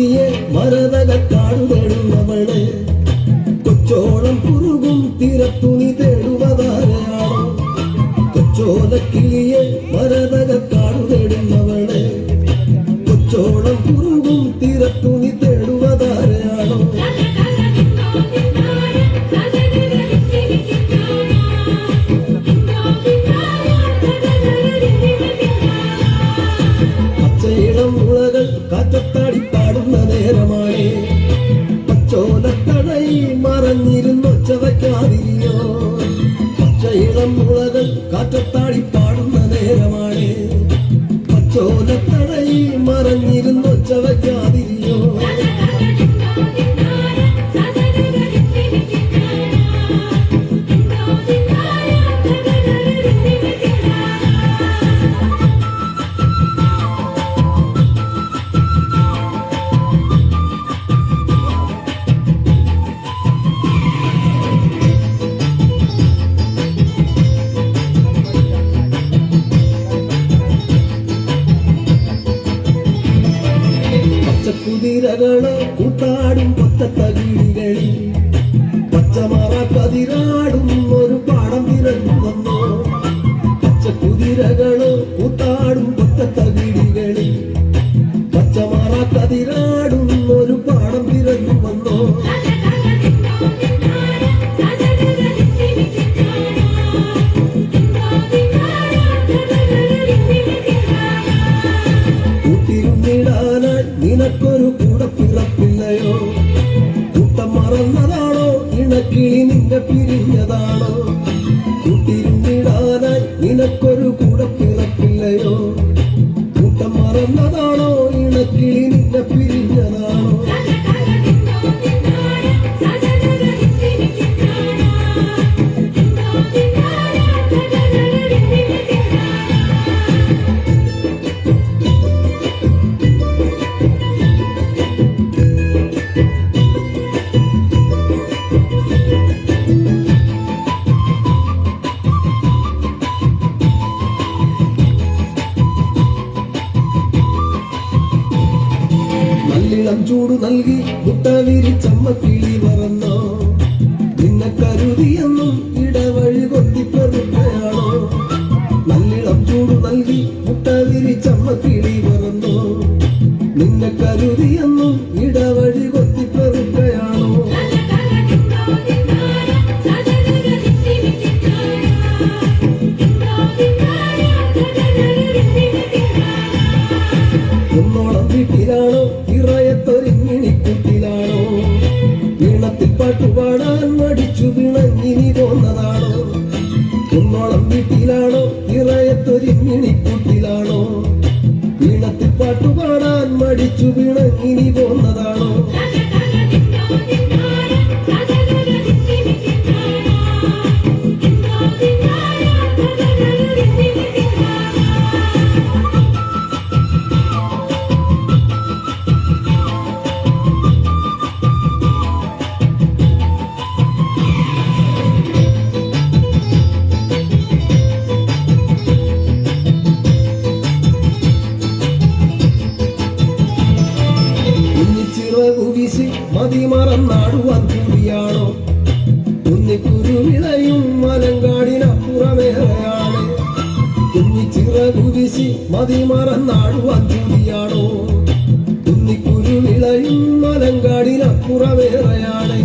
കൊച്ചോലക്കിളിയെ മരതകക്കാടു തേടുന്നവളെ കൊച്ചോളം കുറുകും തിരത്തുണി തേടുവതാരയാണോ കൊച്ചോലക്കിളിയെ മരതകക്കാടു തേടുന്നവളെ കൊച്ചോളം കുറുകും തിരത്തുണി തേടുവതാരയാണോ പാടുന്ന നേരമാണ് പച്ചോലത്തടയി മറഞ്ഞിരുന്നൊച്ച വയ്ക്കാതിരിയോ പച്ചയിളം മുളകൾ കാറ്റത്താടി പാടുന്ന നേരമാണ്. പച്ചോലത്തടയി മറഞ്ഞിരുന്നു വയ്ക്കാതിരിയോ പച്ചക്കുതിരകൾ കൂട്ടാടും കൊത്തത്തകിടികളിൽ കൂട്ടം മറന്നതാണോ ഇണക്കിളി നിന്നെ പിരിഞ്ഞതാണോ? നല്ലിളം ചൂട് നൽകി മുട്ട വിരിച്ചമ്മ കിളി മറന്നോ? നിന്നെ കരുതിയെന്നും ഇടവഴി കൊത്തിപ്പെറുകയാണോ നല്ലിളം ചൂട് നൽകി മുട്ട വിരിച്ചമ്മ കിളി മറന്നോ? നിന്നെ കരുതിയെന്നും ഇടവഴി കൊത്തിപ്പെറുകയാണോ കുന്നോളം വീട്ടിലാണോ മടിച്ചു വീശി മതിമറന്നാടുവാൻ കൂടിയാണോ കുഞ്ഞിക്കുരുവിളയും മലങ്കാടിനപ്പുറമേറെയാണ്. കുഞ്ഞിച്ചിറകു മതി മതിമറന്നാടുവാൻ കൂടിയാണോ കുഞ്ഞിക്കുരുവിളയും മലങ്കാടിനപ്പുറമേറെയാണ്.